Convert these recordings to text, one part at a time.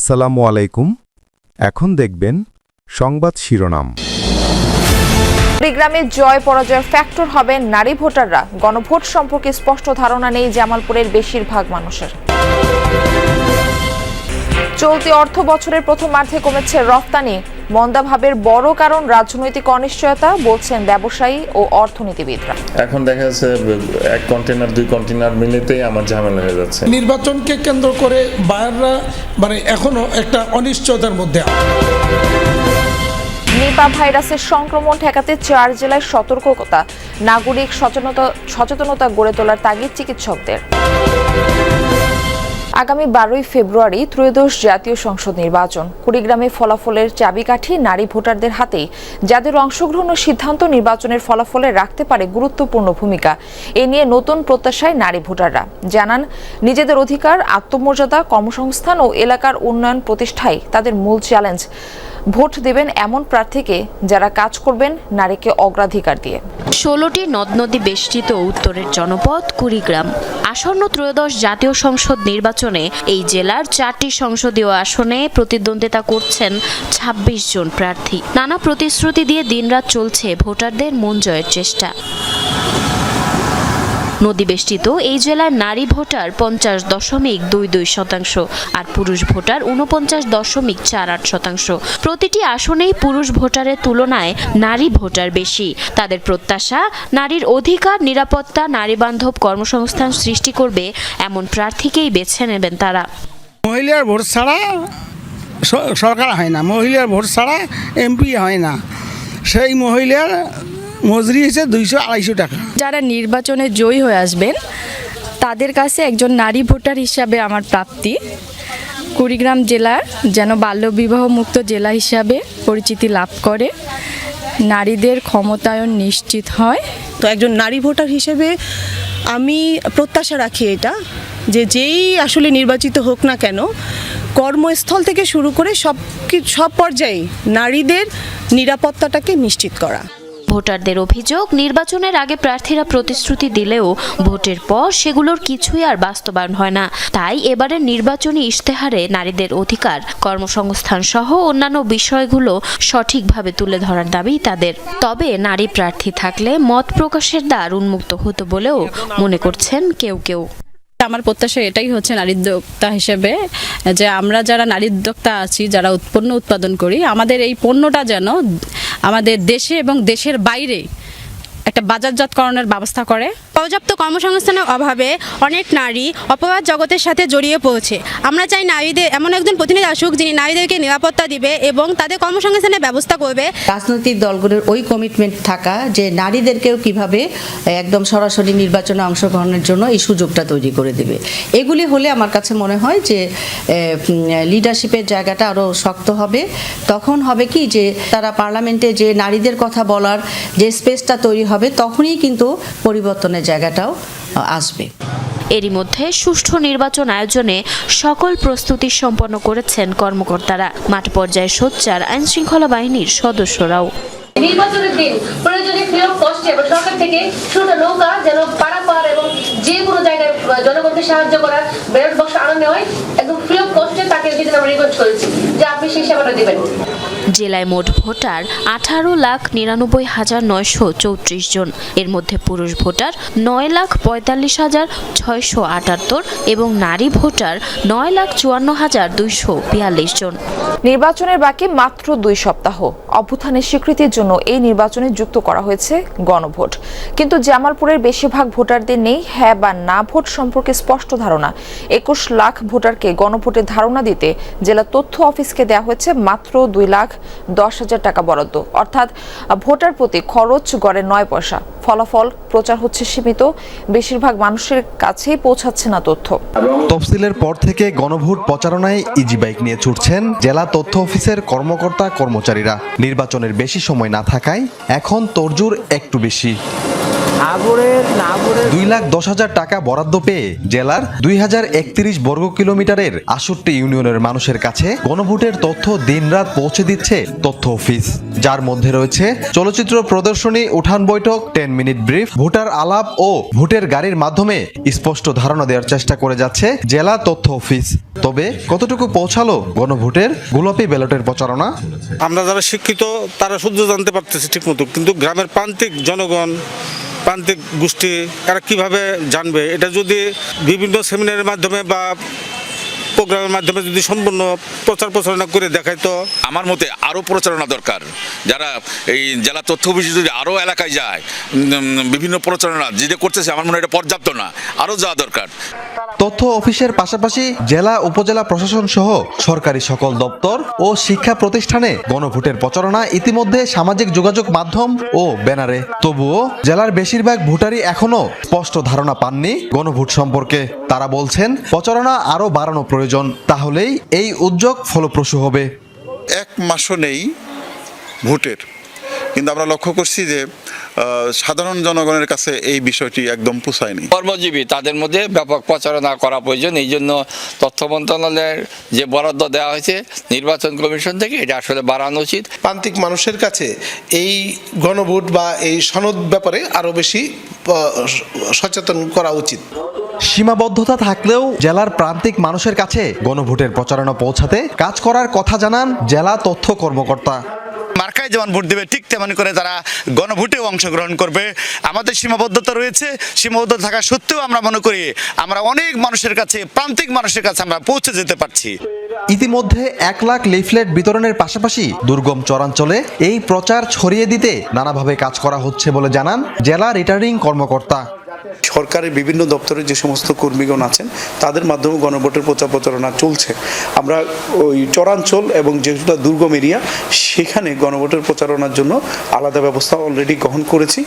আসসালামু আলাইকুম। এখন দেখবেন সংবাদ শিরোনাম। কুড়িগ্রামে জয় পরাজয়ের ফ্যাক্টর হবে নারী ভোটাররা। গণভোট সম্পর্কে স্পষ্ট ধারণা নেই জামালপুরের বেশিরভাগ মানুষের। চলতি অর্থ বছরের প্রথমার্ধে কমেছে রফতানি। মন্দাভাবের বড় কারণ রাজনৈতিক অনিশ্চয়তা বলছেন ব্যবসায়ী ও অর্থনীতিবিদরা। এখন দেখা যাচ্ছে এক কন্টেনার দুই কন্টেনার মিলিতেই আমার ঝামেলা হয়ে যাচ্ছে। নির্বাচনকে কেন্দ্র করে বায়াররা মানে এখনও একটা অনিশ্চয়তার মধ্যে নিপা ভাইরাসের সংক্রমণ ঠেকাতে চার জেলায় সতর্কতা নাগরিক সচেতনতা সচেতনতা গড়ে তোলার তাগিদ চিকিৎসকদের। আগামী বারোই ফেব্রুয়ারি ত্রয়োদশ জাতীয় সংসদ নির্বাচন। কুড়িগ্রামে ফলাফলের চাবিকাঠি নারী ভোটারদের হাতেই যাদের অংশগ্রহণ ও সিদ্ধান্ত নির্বাচনের ফলাফলে রাখতে পারে গুরুত্বপূর্ণ ভূমিকা, এ নিয়ে নতুন প্রত্যাশায় নারী ভোটাররা। জানান, নিজেদের অধিকার, আত্মমর্যাদা, কর্মসংস্থান ও এলাকার উন্নয়ন প্রতিষ্ঠায় তাদের মূল চ্যালেঞ্জ। ভোট দেবেন এমন প্রার্থীকে যারা কাজ করবেন নারীকে অগ্রাধিকার দিয়ে। ষোলোটি নদ নদী বেষ্টিত উত্তরের জনপদ কুড়িগ্রাম। আসন্ন ত্রয়োদশ জাতীয় সংসদ নির্বাচনে এই জেলার চারটি সংসদীয় আসনে প্রতিদ্বন্দ্বিতা করছেন ২৬ জন প্রার্থী। নানা প্রতিশ্রুতি দিয়ে দিনরাত চলছে ভোটারদের মন জয়ের চেষ্টা। নদীবেষ্টিত এই জেলার নারী ভোটার পঞ্চাশ দশমিক দুই দুই শতাংশ আর পুরুষ ভোটার উনপঞ্চাশ দশমিক চার আট শতাংশ। প্রতিটি আসনেই পুরুষ ভোটারের তুলনায় নারী ভোটার বেশি। তাদের প্রত্যাশা, নারীর অধিকার, নিরাপত্তা নারী বান্ধব কর্মসংস্থান সৃষ্টি করবে এমন প্রার্থীকেই বেছে নেবেন তারা। মহিলার ভোট ছাড়া সরকার হয় না। মহিলার ভোট ছাড়া এমপি হয় না। সেই মহিলার মজুরি হচ্ছে দুইশো আড়াইশো টাকা। যারা নির্বাচনে জয়ী হয়ে আসবেন তাদের কাছে একজন নারী ভোটার হিসাবে আমার প্রাপ্তি। কুড়িগ্রাম জেলার যেন বাল্যবিবাহ মুক্ত জেলা হিসাবে পরিচিতি লাভ করে নারীদের ক্ষমতায়ন নিশ্চিত হয়। তো একজন নারী ভোটার হিসেবে আমি প্রত্যাশা রাখি এটা যে যেই আসলে নির্বাচিত হোক না কেন কর্মস্থল থেকে শুরু করে সব সব পর্যায়ে নারীদের নিরাপত্তাটাকে নিশ্চিত করা। ভোটারদের অভিযোগ, নির্বাচনের আগে প্রার্থীরা প্রতিশ্রুতি দিলেও ভোটের পর সেগুলোর কিছুই আর বাস্তবায়ন হয় না। তাই এবারের নির্বাচনী ইশতেহারে নারীদের অধিকার, কর্মসংস্থান সহ অন্যান্য বিষয়গুলো সঠিকভাবে তুলে ধরার দাবি তাদের। তবে নারী প্রার্থী থাকলে মত প্রকাশের দ্বার উন্মুক্ত হতো বলেও মনে করছেন কেউ কেউ। আমার প্রত্যাশা এটাই হচ্ছে নারী উদ্যোক্তা হিসেবে যে আমরা যারা নারী উদ্যোক্তা আছি, যারা উৎপন্ন উৎপাদন করি, আমাদের এই পণ্যটা যেন আমাদের দেশে এবং দেশের বাইরে একটা বাজারজাতকরণের ব্যবস্থা করে। পর্যাপ্ত কর্মসংস্থানের অভাবে অনেক নারী অপরাধ জগতের সাথে জড়িয়ে পড়ছে। আমরা চাই নারীদের, এমন একজন প্রতিনিধি আসুক যিনি নারীদেরকে নিরাপত্তা দিবে এবং তাদের কর্মসংস্থানের ব্যবস্থা করবে। রাজনৈতিক দলগুলোর ওই কমিটমেন্ট থাকা যে নারীদেরকেও কীভাবে একদম সরাসরি নির্বাচনে অংশগ্রহণের জন্য এই সুযোগটা তৈরি করে দেবে। এগুলি হলে আমার কাছে মনে হয় যে লিডারশিপের জায়গাটা আরও শক্ত হবে। তখন হবে কি যে, তারা পার্লামেন্টে যে নারীদের কথা বলার যে স্পেসটা তৈরি হবে তখনই কিন্তু পরিবর্তনের জায়গাটাও আসবে। এরই মধ্যে সুষ্ঠু নির্বাচন আয়োজনে সকল প্রস্তুতি সম্পন্ন করেছেন কর্মকর্তারা। মাঠ পর্যায়ে সোচ্চার আইন শৃঙ্খলা বাহিনীর সদস্যরাও। নির্বাচনের দিন প্রয়োজনে কস্টে এবং সরকার থেকে ছোট নৌকা যেন পারাপার এবং যে কোনো জায়গায় জনগণকে সাহায্য করার ব্যালট বক্স আনানো হয় একদম ফ্রি অফ কস্টে তাকে আমরা রিকোয়েস্ট করেছি যে আপনি সেই সেবাটা দিবেন। জেলায় মোট ভোটার আঠারো লাখ নিরানব্বই হাজার নয়শো চৌত্রিশ জন। এর মধ্যে পুরুষ ভোটার নয় লাখ পঁয়তাল্লিশ হাজার ছয়শো আটাত্তর এবং নারী ভোটার নয় লাখ চুয়ান্ন হাজার দুইশো বিয়াল্লিশ জন। নির্বাচনের বাকি মাত্র দুই সপ্তাহ। অভ্যুত্থানের স্বীকৃতির জন্য এই নির্বাচনে যুক্ত করা হয়েছে গণভোট। কিন্তু জামালপুরের বেশিরভাগ ভোটারদের নেই হ্যাঁ বা না ভোট সম্পর্কে স্পষ্ট ধারণা। একুশ লাখ ভোটারকে গণভোটের ধারণা দিতে জেলা তথ্য অফিসকে দেওয়া হয়েছে মাত্র দুই লাখ দশ হাজার টাকা বরাদ্দ। অর্থাৎ, ভোটার প্রতি খরচ গড়ে নয় পয়সা। ফলাফল, প্রচার হচ্ছে সীমিত। বেশিরভাগ মানুষের কাছেই পৌঁছাচ্ছে না তথ্য। তফসিলের পর থেকে গণভোট প্রচারণায় ইজি বাইক নিয়ে ছুটছেন জেলা তথ্য অফিসের কর্মকর্তা কর্মচারীরা নির্বাচনের বেশি সময় না থাকায় এখন তরজুর একটু বেশি। দুই লাখ দশ হাজার টাকা বরাদ্দ পেয়ে জেলার দুই হাজার একত্রিশ বর্গ কিলোমিটারের আষট্টি ইউনিয়নের মানুষের কাছে গণভোটের তথ্য দিনরাত পৌঁছে দিচ্ছে তথ্য অফিস। যার মধ্যে রয়েছে চলচ্চিত্র প্রদর্শনী, উঠান বৈঠক, টেন মিনিট ব্রিফ, ভোটার আলাপ ও ভোটের গাড়ির মাধ্যমে স্পষ্ট ধারণা দেওয়ার চেষ্টা করে যাচ্ছে জেলা তথ্য অফিস। তবে কতটুকু পৌঁছালো গণভোটের? গোলাপি ব্যালটের প্রচারণা? আমরা যারা শিক্ষিত তারা শুদ্ধ জানতে পারতেছি ঠিক মতো কিন্তু গ্রামের প্রান্তিক জনগণ প্রান্তিক গোষ্ঠী এরা কীভাবে জানবে? এটা যদি বিভিন্ন সেমিনারের মাধ্যমে বা প্রোগ্রামের মাধ্যমে যদি সম্পূর্ণ প্রচার প্রচারণা করে দেখায় তো? আমার মতে আরও প্রচারণা দরকার। যারা এই জেলা তথ্য অফিস যদি আরও এলাকায় যায় বিভিন্ন প্রচারণা যেটা করতেছে আমার মনে হয় এটা পর্যাপ্ত না আরও যাওয়া দরকার। তথ্য অফিসের পাশাপাশি জেলা, উপজেলা প্রশাসন সহ সরকারি সকল দপ্তর ও শিক্ষা প্রতিষ্ঠানে গণভোটের প্রচারণা ইতিমধ্যে সামাজিক যোগাযোগ মাধ্যম ও ব্যানারে। তবুও জেলার বেশিরভাগ ভোটারই এখনও স্পষ্ট ধারণা পাননি গণভোট সম্পর্কে। তারা বলছেন, প্রচারণা আরও বাড়ানো প্রয়োজন, তাহলেই এই উদ্যোগ ফলপ্রসূ হবে। এক মাসও নেই ভোটের। কিন্তু আমরা লক্ষ্য করছি যে সাধারণ জনগণের কাছে এই বিষয়টি একদম পুষায়নি কর্মজীবী তাদের মধ্যে ব্যাপক প্রচারণা করা প্রয়োজন। এই জন্য তথ্য মন্ত্রণালয়ের যে বরাদ্দ দেওয়া হয়েছে নির্বাচন কমিশন থেকে এটা আসলে বাড়ানো উচিত। প্রান্তিক মানুষের কাছে এই গণভোট বা এই সনদ ব্যাপারে আরও বেশি সচেতন করা উচিত। সীমাবদ্ধতা থাকলেও জেলার প্রান্তিক মানুষের কাছে গণভোটের প্রচারণা পৌঁছাতে কাজ করার কথা জানান জেলা তথ্য কর্মকর্তা। মার্কায় যেমন ভোট দেবে ঠিক তেমন করে তারা গণভোটেও অংশগ্রহণ করবে। আমাদের সীমাবদ্ধতা রয়েছে। সীমাবদ্ধতা থাকা সত্ত্বেও আমরা মনে করি আমরা অনেক মানুষের কাছে প্রান্তিক মানুষের কাছে আমরা পৌঁছে যেতে পারছি। ইতিমধ্যে এক লাখ লিফলেট বিতরণের পাশাপাশি দুর্গম চরাঞ্চলে এই প্রচার ছড়িয়ে দিতে নানাভাবে কাজ করা হচ্ছে বলে জানান জেলা রিটার্নিং কর্মকর্তা। সরকারের বিভিন্ন দপ্তরে যে সমস্ত কর্মীগণ আছেন, তাদের মাধ্যমে গণভোটের প্রচার প্রচারণা চলছে। আমরা ওই চরাঞ্চল এবং যেগুলো দুর্গম এরিয়া, সেখানে গণভোটের প্রচারণার জন্য আলাদা ব্যবস্থা অলরেডি গ্রহণ করেছি।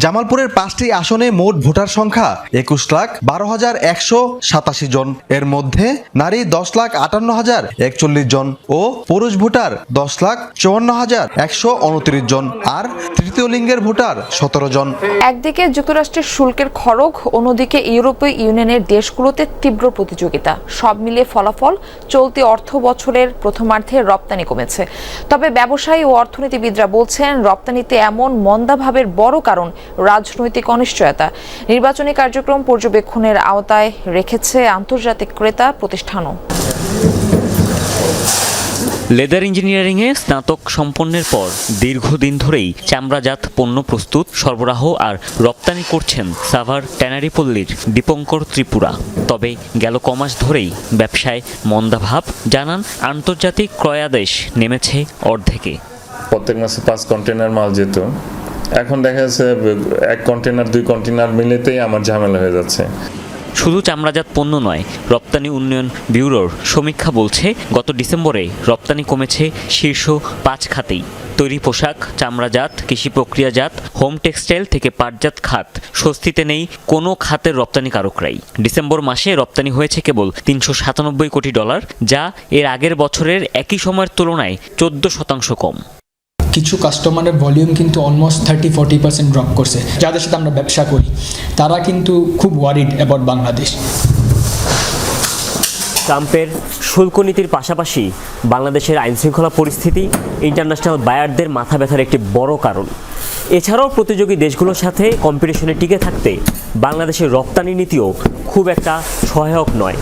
জামালপুরের পাঁচটি আসনে মোট ভোটার সংখ্যা একুশ লাখ বারো হাজার একশো সাতাশি জন। এর মধ্যে নারী দশ লাখ আটান্ন হাজার একচল্লিশ জন ও পুরুষ ভোটার দশ লাখ চুয়ান্ন হাজার একশো উনত্রিশ জন আর তৃতীয় লিঙ্গের ভোটার সতেরো জন। একদিকে যুক্তরাষ্ট্রের শুল্কের খড়গ, অন্যদিকে ইউরোপীয় ইউনিয়নের দেশগুলোতে তীব্র প্রতিযোগিতা। সব মিলিয়ে ফলাফল চলতি অর্থ বছরের প্রথমার্ধে রপ্তানি কমেছে। তবে ব্যবসায়ী ও অর্থনীতিবিদরা বলছেন, রপ্তানিতে এমন মন্দাভাবের বড় কারণ রাজনৈতিক অনিশ্চয়তা। নির্বাচনী কার্যক্রম পর্যবেক্ষণের আওতায় রেখেছে আন্তর্জাতিক ক্রেতা প্রতিষ্ঠানও। লেদার ইঞ্জিনিয়ারিংয়ে স্নাতক সম্পন্নের পর দীর্ঘদিন ধরেই চামড়াজাত পণ্য প্রস্তুত সরবরাহ আর রপ্তানি করছেন সাভার ট্যানারিপল্লীর দীপঙ্কর ত্রিপুরা। তবে গেল কমাস ধরেই ব্যবসায় মন্দাভাব জানান আন্তর্জাতিক ক্রয়াদেশ নেমেছে অর্ধেকে। প্রত্যেক মাসে পাঁচ কন্টেনার মাল যেত। এখন দেখা যাচ্ছে, এক কন্টেনার দুই কন্টেনার মিলেতেই আমার ঝামেলা হয়ে যাচ্ছে। শুধু চামড়াজাত পণ্য নয়, রপ্তানি উন্নয়ন ব্যুরোর সমীক্ষা বলছে, গত ডিসেম্বরে রপ্তানি কমেছে শীর্ষ পাঁচ খাতেই। তৈরি পোশাক, চামড়াজাত, কৃষি প্রক্রিয়াজাত, হোম টেক্সটাইল থেকে পাটজাত খাত, স্বস্তিতে নেই কোনো খাতের রপ্তানিকারকরাই। ডিসেম্বর মাসে রপ্তানি হয়েছে কেবল তিনশো সাতানব্বই কোটি ডলার, যা এর আগের বছরের একই সময়ের তুলনায় চোদ্দ শতাংশ কম। কিছু কাস্টমারের ভলিউম কিন্তু almost thirty forty percent drop করছে। যাদের সাথে আমরা ব্যবসা করি, তারা কিন্তু খুব ওয়ারিড অ্যাবাউট বাংলাদেশ। ট্রাম্পের শুল্ক নীতির পাশাপাশি বাংলাদেশের আইনশৃঙ্খলা পরিস্থিতি ইন্টারন্যাশনাল বায়ারদের মাথা ব্যথার একটি বড় কারণ। এছাড়াও প্রতিযোগী দেশগুলোর সাথে কম্পিটিশনে টিকে থাকতে বাংলাদেশের রপ্তানি নীতিও খুব একটা সহায়ক নয়।